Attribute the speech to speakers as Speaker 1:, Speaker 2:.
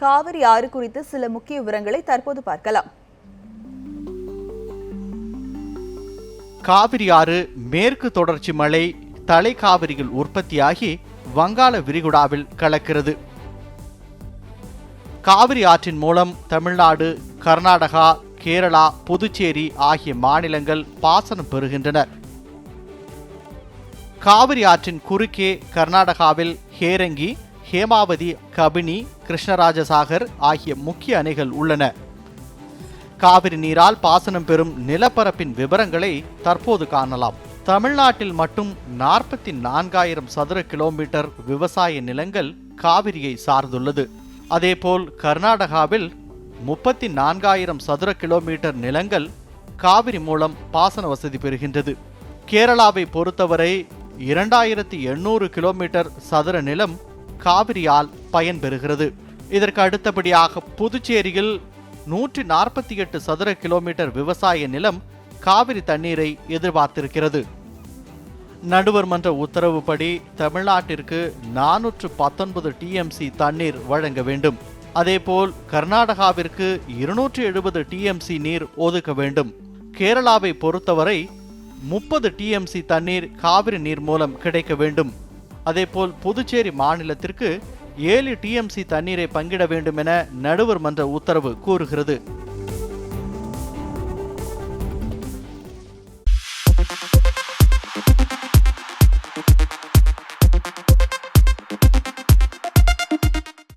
Speaker 1: காவிரி ஆறு குறித்து சில முக்கிய விவரங்களை தற்போது பார்க்கலாம்.
Speaker 2: காவிரி ஆறு மேற்கு தொடர்ச்சி மலை தலை காவிரியில் உற்பத்தியாகி வங்காள விரிகுடாவில் கலக்கிறது. காவிரி ஆற்றின் மூலம் தமிழ்நாடு கர்நாடகா கேரளா புதுச்சேரி ஆகிய மாநிலங்கள் பாசனம் பெறுகின்றன. காவிரி ஆற்றின் குறுக்கே கர்நாடகாவில் ஹேரங்கி ஹேமாவதி கபினி கிருஷ்ணராஜசாகர் ஆகிய முக்கிய அணைகள் உள்ளன. காவிரி நீரால் பாசனம் பெறும் நிலப்பரப்பின் விவரங்களை தற்போது காணலாம். தமிழ்நாட்டில் மட்டும் நாற்பத்தி நான்காயிரம் சதுர கிலோமீட்டர் விவசாய நிலங்கள் காவிரியை சார்ந்துள்ளது. அதேபோல் கர்நாடகாவில் முப்பத்தி நான்காயிரம் சதுர கிலோமீட்டர் நிலங்கள் காவிரி மூலம் பாசன வசதி பெறுகின்றது. கேரளாவை பொறுத்தவரை இரண்டாயிரத்தி எண்ணூறு கிலோமீட்டர் சதுர நிலம் காவிரியால் பயன்பெறுகிறது. இதற்கு அடுத்தபடியாக புதுச்சேரியில் நூற்றி நாற்பத்தி எட்டு சதுர கிலோமீட்டர் விவசாய நிலம் காவிரி தண்ணீரை எதிர்பார்த்திருக்கிறது. நடுவர் மன்ற உத்தரவுப்படி தமிழ்நாட்டிற்கு நானூற்று பத்தொன்பது டிஎம்சி தண்ணீர் வழங்க வேண்டும். அதேபோல் கர்நாடகாவிற்கு இருநூற்று எழுபது டிஎம்சி நீர் ஒதுக்க வேண்டும். கேரளாவை பொறுத்தவரை முப்பது டிஎம்சி தண்ணீர் காவிரி நீர் மூலம் கிடைக்க வேண்டும். அதேபோல் புதுச்சேரி மாநிலத்திற்கு ஏழு டிஎம்சி தண்ணீரை பங்கிட வேண்டும் என நடுவர் மன்ற உத்தரவு கூறுகிறது.